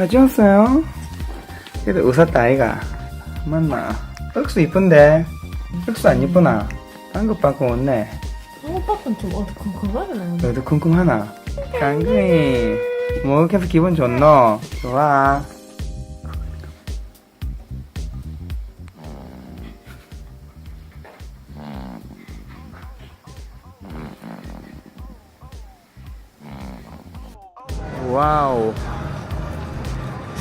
가져왔어요. 그래도 웃었다 아이가. 맞나? 억수 이쁜데. 억수 안 이쁘나? 방긋 받고 웃네. 한국밥은 좀 어두컴컴하잖아요. 너도 쿵쿵하나? 깡그이. 뭐 계속 기분 좋노? 좋아. 와우.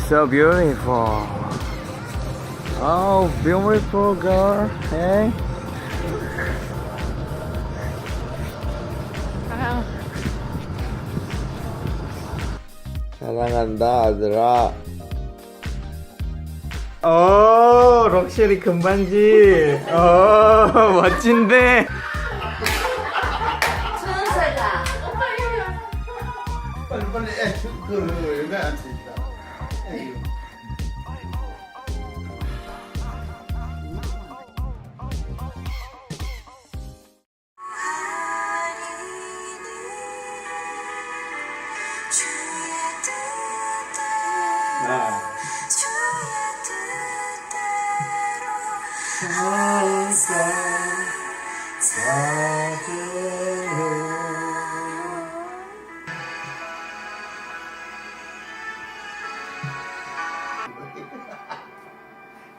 So beautiful. Oh, beautiful girl. Hey. 사랑한다 아들아 오 럭셔리 금반지 오 멋진데 빨리 빨리 애그 여기 앉아 있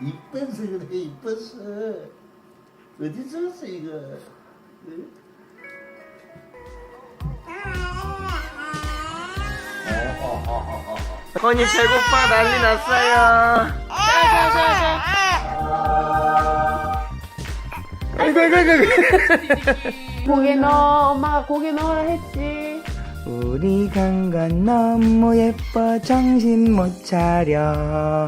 이뻐서 그래 이뻐서 어디 줬어 이거? 응? 건이 배고파 난리 났어요. 아이고 아이고 아이고 고개 넣어 엄마가 고개 넣으라 했지. 우리 강건 너무 예뻐 정신 못 차려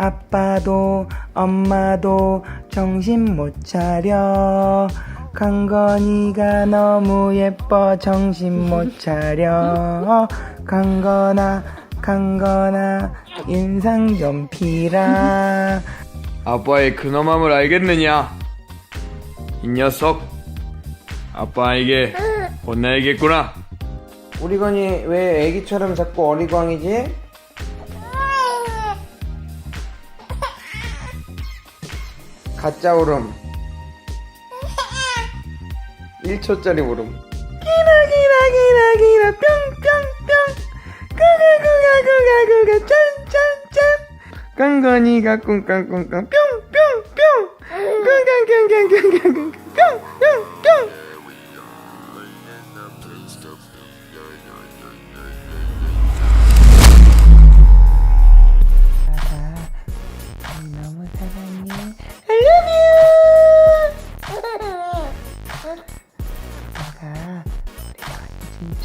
아빠도 엄마도 정신 못 차려 강건이가 너무 예뻐 정신 못 차려 강건아 강건아 인상 좀 피라 아빠의 근엄함을 알겠느냐? 이 녀석, 아빠에게 혼나야겠구나. 우리 건이 왜 애기처럼 자꾸 어리광이지? 가짜 울음. 1초짜리 울음. 기라 뿅뿅뿅. 구가구가구가구가 짠짠짠. 깡건이가 꿍깡꿍깡. 뿅뿅뿅. 꿍깡깡깡깡깡 뿅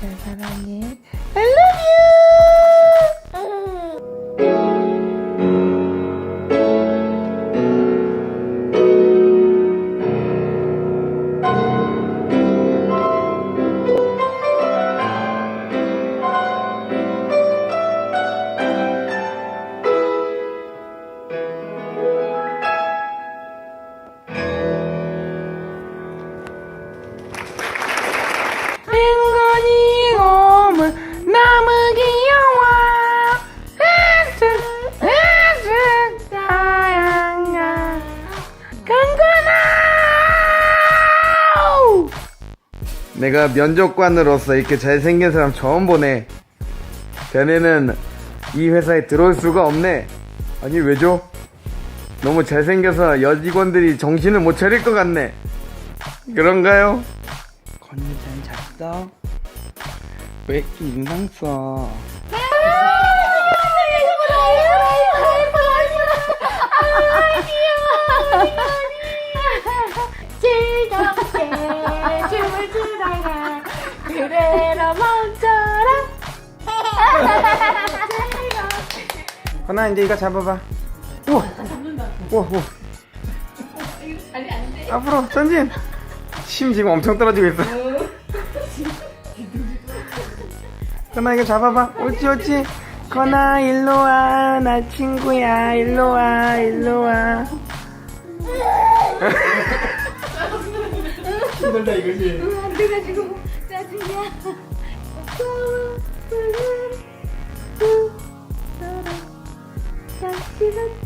진짜 사랑해. Love 내가 면접관으로서 이렇게 잘생긴 사람 처음 보네. 자네는 이 회사에 들어올 수가 없네. 아니 왜죠? 너무 잘생겨서 여직원들이 정신을 못 차릴 것 같네. 그런가요? 건이 잘 잤어? 왜 이렇게 인상 써? 그대로 멈춰라. 건아 이제 이거 잡아봐. 우와. 우와 우와. 앞으로 전진. 심 지금 엄청 떨어지고 있어. 건아 이거 잡아봐. 옳지 옳지. 건아 일로 와. 나 친구야. 일로 와. 일로 와. 힘들다 이거지. 내가 지금 이야. 다시 가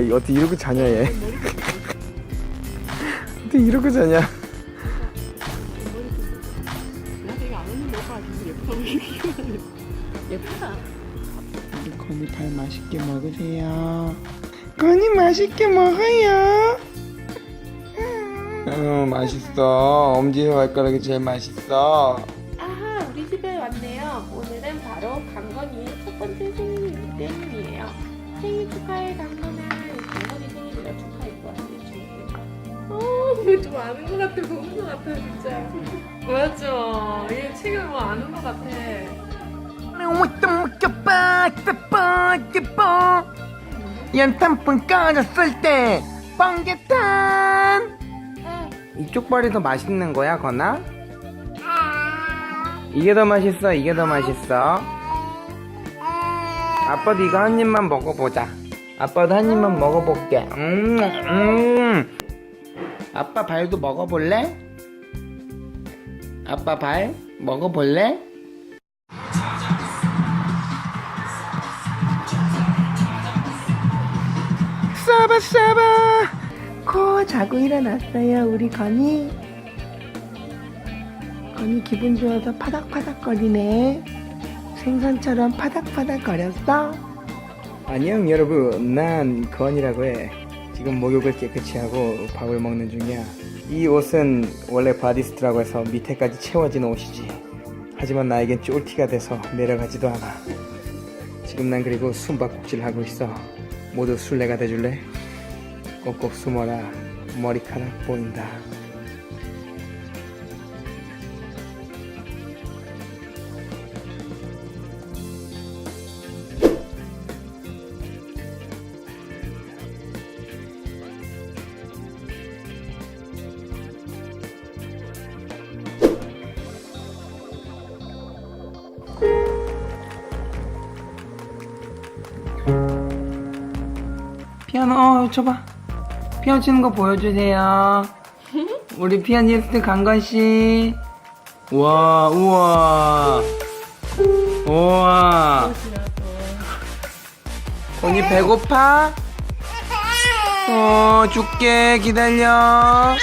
아니 어떻게 이러고 자냐 얘? 어떻게 이러고 자냐? 우리 건이 발 맛있게 먹으세요. 건이 맛있게 먹어요. 어 맛있어. 엄지 발가락이 제일 맛있어. 아하 우리 집에 왔네요. 오늘은 바로 강건이의 첫 번째 생일이기 때문이에요 생일 축하해 강건아. 강건이 생일이라 축하할 거야. 어좀 아는 것 같아. 보는 것 같아 진짜. 맞아. 얘 책을 뭐 아는 것 같아. 연탄불 꺼졌을 때 번개탄. 이쪽 발이 더 맛있는 거야 건아? 이게 더 맛있어 이게 더 맛있어 아빠도 이거 한 입만 먹어보자 아빠도 한 입만 먹어볼게 음, 음. 아빠 발도 먹어볼래? 아빠 발 먹어볼래? 싸바 싸바 코 자고 일어났어요 우리 건이 건이 기분 좋아서 파닥파닥 거리네 생선처럼 파닥파닥 거렸어? 안녕 여러분. 난 건이라고 해. 지금 목욕을 깨끗이 하고 밥을 먹는 중이야. 이 옷은 원래 바디스트라고 해서 밑에까지 채워진 옷이지. 하지만 나에겐 쫄티가 돼서 내려가지도 않아. 지금 난 그리고 숨바꼭질 하고 있어. 모두 술래가 돼줄래? 꼭꼭 숨어라. 머리카락 보인다 피아노 어 줘봐. 피아노 치는 거 보여주세요. 우리 피아니스트 강건씨. 우와 우와. 우와. 언니 배고파? 어 줄게. 기다려.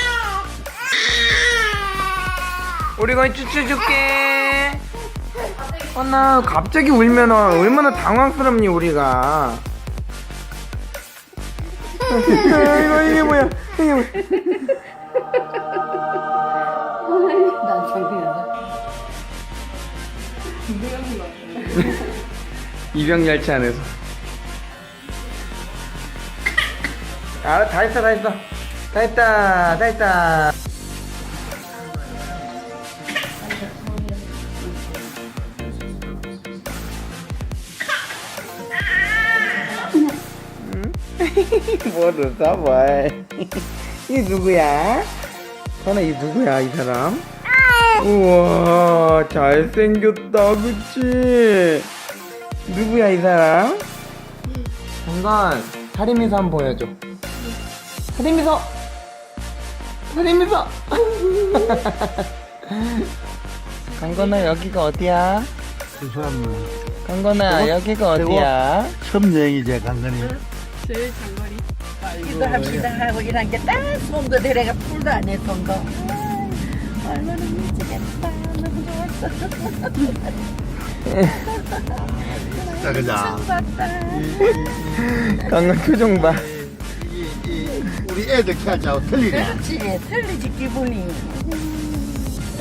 우리 건이 쭈쭈 줄게. 어나 갑자기 울면 얼마나 당황스럽니 우리가 이거 이게 뭐야? 이게 뭐야? 입양 열차 안에서. 아, 다 했어, 다 했어. 다 했다, 다 했다. 뭘 웃어 뭘이 누구야? 선아 이 누구야 이 사람? 우와 잘생겼다 그치? 누구야 이 사람? 잠깐 살인미소 한번 보여줘 살인미소 살인미소 강건아 여기가 어디야? 죄송합니다. 강건아 여기가 어디야? 처음 여행이 제 강건이. 기도합시다 하고 이런 게딱 손도 데려가 풀도 안 했던 거. 아이, 얼마나 미치겠다. 너무 좋았어. 자, 그자. 강건 표정 봐 이, 이, 우리 우리 애들 키하자고 틀리네. 그렇지 틀리지 기분이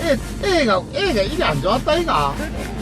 애, 애가, 애가 이게 안 좋았다, 이가. 그래